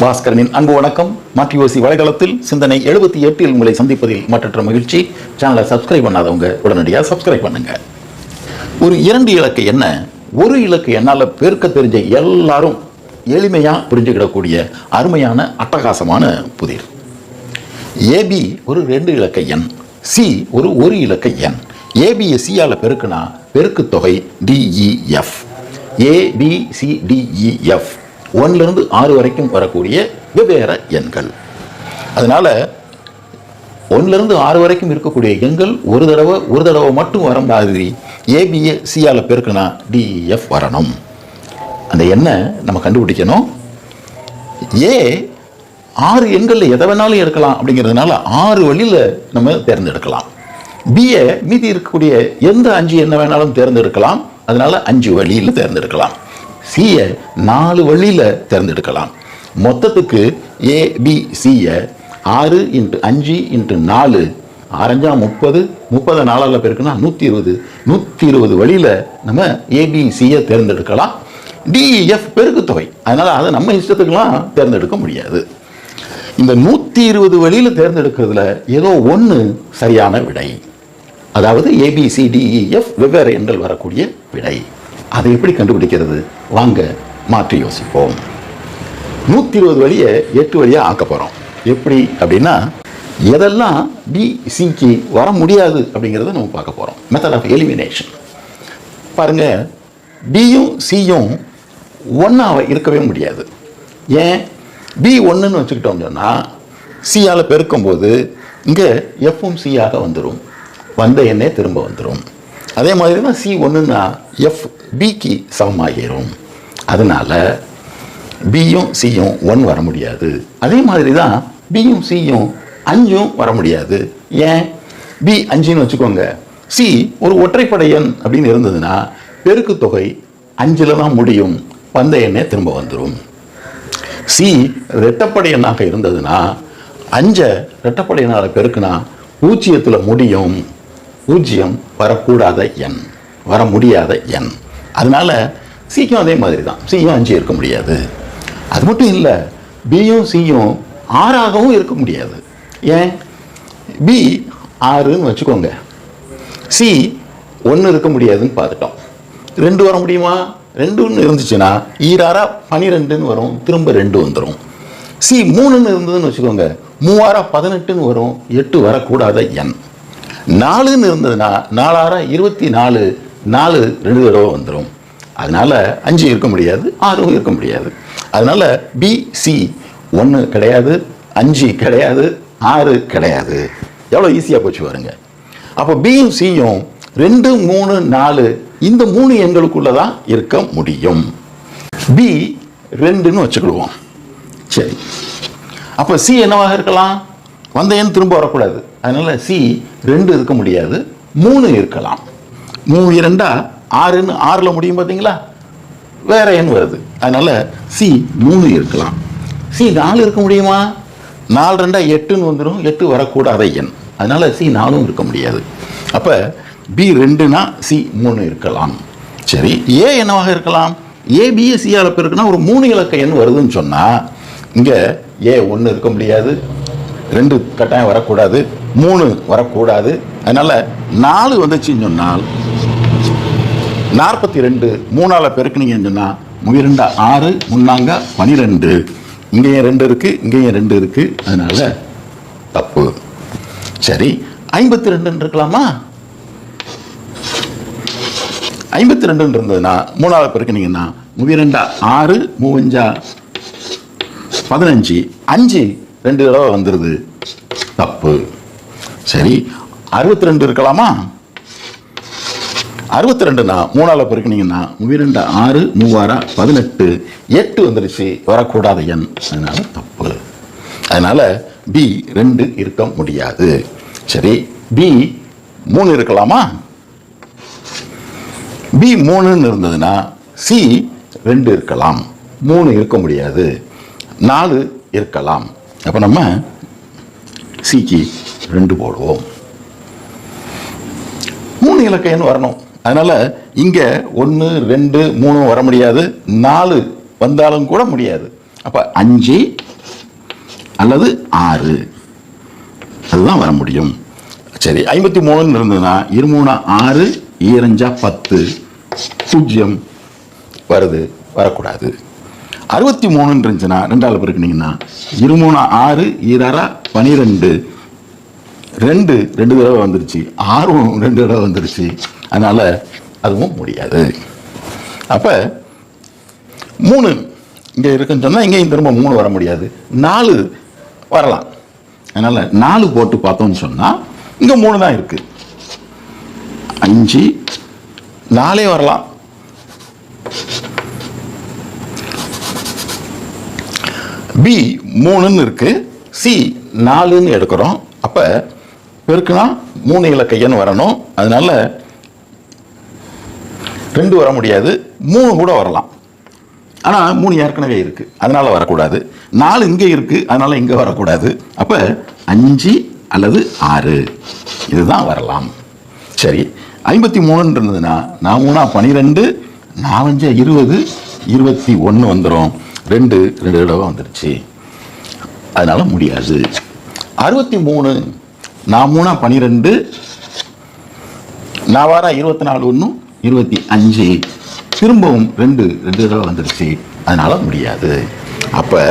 பாஸ்கரனின் அன்பு வணக்கம். மாற்றியோசி வலைதளத்தில் சிந்தனை எழுபத்தி எட்டில் உங்களை சந்திப்பதில் மற்றற்ற மகிழ்ச்சி. சேனலை சப்ஸ்கிரைப் பண்ணாதவங்க உடனடியாக சப்ஸ்கிரைப் பண்ணுங்க. ஒரு இரண்டு இலக்கு என்ன? ஒரு இலக்கு என்னால் பெருக்க தெரிஞ்ச எல்லாரும் எளிமையாக புரிஞ்சுக்கிடக்கூடிய அருமையான அட்டகாசமான புதிர். ஏபி ஒரு ரெண்டு இலக்க எண். சி ஒரு ஒரு இலக்க எண். ஏபியை சியால் பெருக்குனா பெருக்கு தொகை டிஇஎஃப் ஏபிசிடிஇஎஃப் e, ஒன்றிலிருந்து ஆறு வரைக்கும் வரக்கூடிய வெவ்வேறு எண்கள். அதனால் ஒன்றிலிருந்து ஆறு வரைக்கும் இருக்கக்கூடிய எண்கள் ஒரு தடவை ஒரு தடவை மட்டும் வர மாதிரி ஏபிஏ சியால் பெருக்குனா டிஇஎஃப் வரணும். அந்த எண்ணை நம்ம கண்டுபிடிக்கணும். ஏ ஆறு எண்களில் எதை வேணாலும் எடுக்கலாம் அப்படிங்கிறதுனால ஆறு வழியில் நம்ம தேர்ந்தெடுக்கலாம். பிஏ மீதி இருக்கக்கூடிய எந்த அஞ்சு என்ன வேணாலும் தேர்ந்தெடுக்கலாம். அதனால் அஞ்சு வழியில் தேர்ந்தெடுக்கலாம். சியை நாலு வழியில் தேர்ந்தெடுக்கலாம். மொத்தத்துக்கு ஏபிசியை ஆறு இன்ட்டு அஞ்சு இன்ட்டு நாலு ஆரஞ்சா முப்பது முப்பது நாலால் பெருக்குன்னா நூற்றி இருபது நூற்றி இருபது வழியில் நம்ம ஏபிசியை தேர்ந்தெடுக்கலாம். டிஎஃப் பெருக்கு தொகை. அதனால் அதை நம்ம இஷ்டத்துக்கெல்லாம் தேர்ந்தெடுக்க முடியாது. இந்த நூற்றி இருபது வழியில் தேர்ந்தெடுக்கிறதுல ஏதோ ஒன்று சரியான விடை. அதாவது ஏபிசிடிஇஎஃப் e, வெவ்வேறு எண்கள் வரக்கூடிய விடை. அதை எப்படி கண்டுபிடிக்கிறது? வாங்க மாற்றி யோசிப்போம். நூற்றி இருபது வழியை எட்டு வழியாக ஆக்க போகிறோம் எப்படி அப்படின்னா எதெல்லாம் பிசிக்கு வர முடியாது அப்படிங்கிறத நம்ம பார்க்க போகிறோம் மெத்தட் ஆஃப் எலிமினேஷன் பாருங்கள் பியும் சியும் ஒன்றாக இருக்கவே முடியாது. ஏன்? பி ஒன்றுன்னு வச்சுக்கிட்டோம் சொன்னால் சியால் பெருக்கும்போது இங்கே எஃப்பும் சியாக வந்துடும் வந்த எண்ணே திரும்ப வந்துடும் அதே மாதிரி தான் சி ஒன்றுன்னா எஃப் பிக்கு சமமாகிரும் அதனால் பியும் சியும் ஒன் வர முடியாது. அதே மாதிரி தான் பியும் சியும் அஞ்சும் வர முடியாது. ஏன்? பி அஞ்சுன்னு வச்சுக்கோங்க. சி ஒரு ஒற்றைப்படை எண் அப்படின்னு இருந்ததுன்னா பெருக்கு தொகை அஞ்சில் தான் முடியும். வந்த எண்ணே திரும்ப வந்துடும் சி ரெட்டப்படை எண்ணாக இருந்ததுன்னா அஞ்சை ரெட்டப்படை எண்ணால் பெருக்குனா பூஜ்ஜியத்தில் முடியும். பூஜ்ஜியம் வரக்கூடாத எண் வர முடியாத எண். அதனால சிக்கும் அதே மாதிரி தான் சியும் அஞ்சு இருக்க முடியாது. அது மட்டும் இல்லை பியும் சியும் ஆறாகவும் இருக்க முடியாது. ஏன்? பி ஆறுன்னு வச்சுக்கோங்க. சி ஒன்று இருக்க முடியாதுன்னு பார்த்துட்டோம். ரெண்டு வர முடியுமா? ரெண்டு ஒன்று இருந்துச்சுன்னா ஈராரா பனிரெண்டுன்னு வரும் திரும்ப ரெண்டு வந்துடும் சி மூணுன்னு இருந்ததுன்னு வச்சுக்கோங்க. மூவாரா பதினெட்டுன்னு வரும் எட்டு வரக்கூடாத எண். நாலுன்னு இருந்ததுன்னா நாலாயிரம் இருபத்தி நாலு நாலு ரெண்டு தடவை வந்துடும் அதனால் அஞ்சு இருக்க முடியாது ஆறும் இருக்க முடியாது. அதனால் பி சி ஒன்று கிடையாது அஞ்சு கிடையாது ஆறு கிடையாது. எவ்வளோ ஈஸியாக போச்சு பாருங்க. அப்போ பியும் சியும் ரெண்டு மூணு நாலு இந்த மூணு எண்களுக்குள்ள தான் இருக்க முடியும். பி ரெண்டுன்னு வச்சுக்கிடுவோம். சரி. அப்போ சி என்னவாக இருக்கலாம்? வந்த எண் திரும்ப வரக்கூடாது. அதனால் சி ரெண்டு இருக்க முடியாது. மூணு இருக்கலாம். மூணு இரண்டா ஆறுன்னு ஆறில் முடியும் பார்த்தீங்களா? வேற எண் வருது. அதனால் சி மூணு இருக்கலாம். சி நாலு இருக்க முடியுமா? நாலு ரெண்டா எட்டுன்னு வந்துடும் எட்டு வரக்கூடாத எண். அதனால் சி நாலும் இருக்க முடியாது. அப்போ பி ரெண்டுனா சி மூணு இருக்கலாம். சரி ஏ என்னவாக இருக்கலாம்? ஏ பிஏ இருக்குன்னா ஒரு மூணு இலக்க எண் வருதுன்னு சொன்னால் இங்கே ஏ ஒன்று இருக்க முடியாது. ரெண்டு கட்டாயம் வரக்கூடாது மூணு வரக்கூடாது. அதனால் நாலு வந்துச்சுன்னு சொன்னால் நாற்பத்தி ரெண்டு மூணால் பெருக்குனீங்கன்னு சொன்னால் முயரெண்டா ஆறு முன்னாங்க பனிரெண்டு. இங்கேயும் ரெண்டு இருக்குது இங்கேயும் ரெண்டு இருக்குது அதனால் தப்பு. சரி ஐம்பத்தி ரெண்டுன்னு இருக்கலாமா? ஐம்பத்தி ரெண்டுன்னு இருந்ததுன்னா மூணாவது பெருக்குனீங்கன்னா முவிரெண்டா ஆறு மூவஞ்சா பதினஞ்சு. அஞ்சு ரெண்டு தடவை வந்துடுது தப்பு. சரி அறுபத்தி ரெண்டு இருக்கலாமா? அறுபத்தி ரெண்டுனா மூணால பெருக்குனீங்கன்னா முவிரெண்டு ஆறு மூவாரா பதினெட்டு எட்டு வந்துருச்சு. வரக்கூடாத எண். அதனால தப்பு. அதனால் பி ரெண்டு இருக்க முடியாது. சரி பி மூணு இருக்கலாமா? பி மூணுன்னு இருந்ததுன்னா சி ரெண்டு இருக்கலாம். மூணு இருக்க முடியாது. நாலு இருக்கலாம். அப்போ நம்ம சிக்கு ரெண்டு போடுவோம். மூணு இலக்க எண் வரணும். அதனால் இங்கே ஒன்று ரெண்டு மூணு வர முடியாது. நாலு வந்தாலும் கூட முடியாது. அப்போ அஞ்சு அல்லது ஆறு. அதுதான் வர முடியும். சரி ஐம்பத்தி மூணுன்னு இருந்ததுன்னா இருமூணா ஆறு ஈரஞ்சா பத்து. பூஜ்ஜியம். வருது வரக்கூடாது. அறுபத்தி மூணுன்னு இருந்துச்சுன்னா ரெண்டாவது பெருக்கினீங்கன்னா இருமூணு ஆறு ஈராரா பனிரெண்டு. ரெண்டு ரெண்டு தடவை வந்துருச்சு. ஆறும் ரெண்டு தடவை வந்துருச்சு. அதனால் அதுவும் முடியாது. அப்போ மூணு இங்கே இருக்குன்னு சொன்னால் இங்கேயும் திரும்ப மூணு வர முடியாது. நாலு வரலாம். அதனால் நாலு போட்டு பார்த்தோம்னு சொன்னால் இங்கே மூணு தான் இருக்குது அஞ்சு நாலே வரலாம். பி மூணுன்னு இருக்குது சி நாலுன்னு எடுக்கிறோம். அப்போ பெருக்குனா மூணு இலக்கையன்னு வரணும். அதனால் ரெண்டு வர முடியாது. மூணு கூட வரலாம். ஆனால் மூணு ஏற்கனவே இருக்குது அதனால் வரக்கூடாது. நாலு இங்கே இருக்குது அதனால் இங்கே வரக்கூடாது. அப்போ அஞ்சு அல்லது ஆறு. இதுதான் வரலாம். சரி. ஐம்பத்தி மூணுன்னு இருந்ததுன்னா நான் மூணா பனிரெண்டு நாலஞ்சா இருபது இருபத்தி ஒன்று வந்துடும் ரெண்டு ரெண்டு தடவை வந்துருச்சு. அதனால் முடியாது. அறுபத்தி மூணு நான் மூணா பன்னிரெண்டு நான் வாரா இருபத்தி நாலு ஒன்றும் இருபத்தி அஞ்சு. திரும்பவும் ரெண்டு ரெண்டு தடவை வந்துருச்சு. அதனால் முடியாது. அப்போ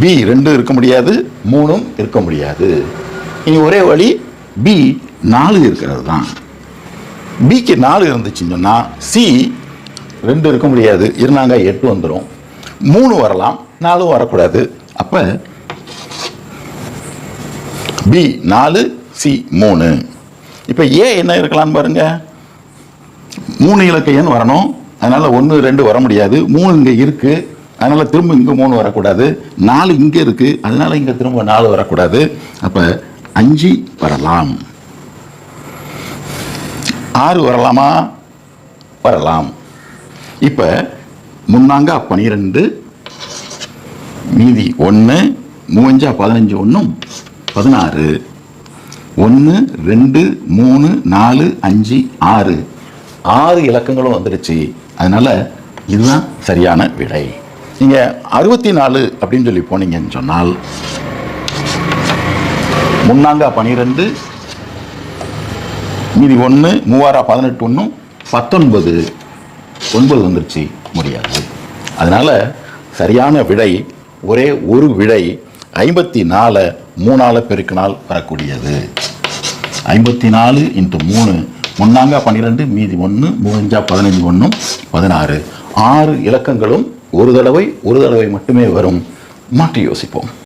பி ரெண்டு இருக்க முடியாது மூணும் இருக்க முடியாது. இனி ஒரே வழி பி நாலு இருக்கிறது தான். பிக்கு நாலு இருந்துச்சுன்னு சொன்னால் சி ரெண்டு இருக்க முடியாது. இருந்தாங்க எட்டு வந்துடும் மூணு வரலாம் நாலும் வரக்கூடாது. அப்போ பி நாலு சி மூணு. இப்போ ஏ என்ன இருக்கலாம்னு பாருங்க. மூணு இலக்க எண் வரணும். அதனால ஒன்று ரெண்டு வர முடியாது. மூணு இங்கே இருக்கு. அதனால திரும்ப இங்கே மூணு வரக்கூடாது. நாலு இங்கே இருக்கு. அதனால இங்கே திரும்ப நாலு வரக்கூடாது. அப்போ அஞ்சு வரலாம். ஆறு வரலாமா? வரலாம். இப்போ முன்னாங்கா பனிரெண்டு மீதி ஒன்று மூவஞ்சா பதினஞ்சு ஒன்றும் பதினாறு. ஒன்று ரெண்டு மூணு நாலு அஞ்சு ஆறு. ஆறு இலக்கங்களும் வந்துடுச்சு. அதனால் இதுதான் சரியான விடை. நீங்கள் அறுபத்தி நாலு அப்படின்னு சொல்லி போனீங்கன்னு சொன்னால் முன்னாங்கா பனிரெண்டு மீதி ஒன்று மூவாரா பதினெட்டு ஒன்றும் பத்தொன்பது. ஒன்பது வந்துருச்சு முடியாது. அதனால் சரியான விடை ஒரே ஒரு விடை ஐம்பத்தி நாலு மூணால் பெருக்கினால் வரக்கூடியது. ஐம்பத்தி நாலு இன்ட்டு மூணு ஒன்றாங்க பன்னிரெண்டு மீதி ஒன்று மூஞ்சா பதினஞ்சு ஒன்றும் பதினாறு. ஆறு இலக்கங்களும் ஒரு தடவை ஒரு தடவை மட்டுமே வரும். மாற்றி யோசிப்போம்.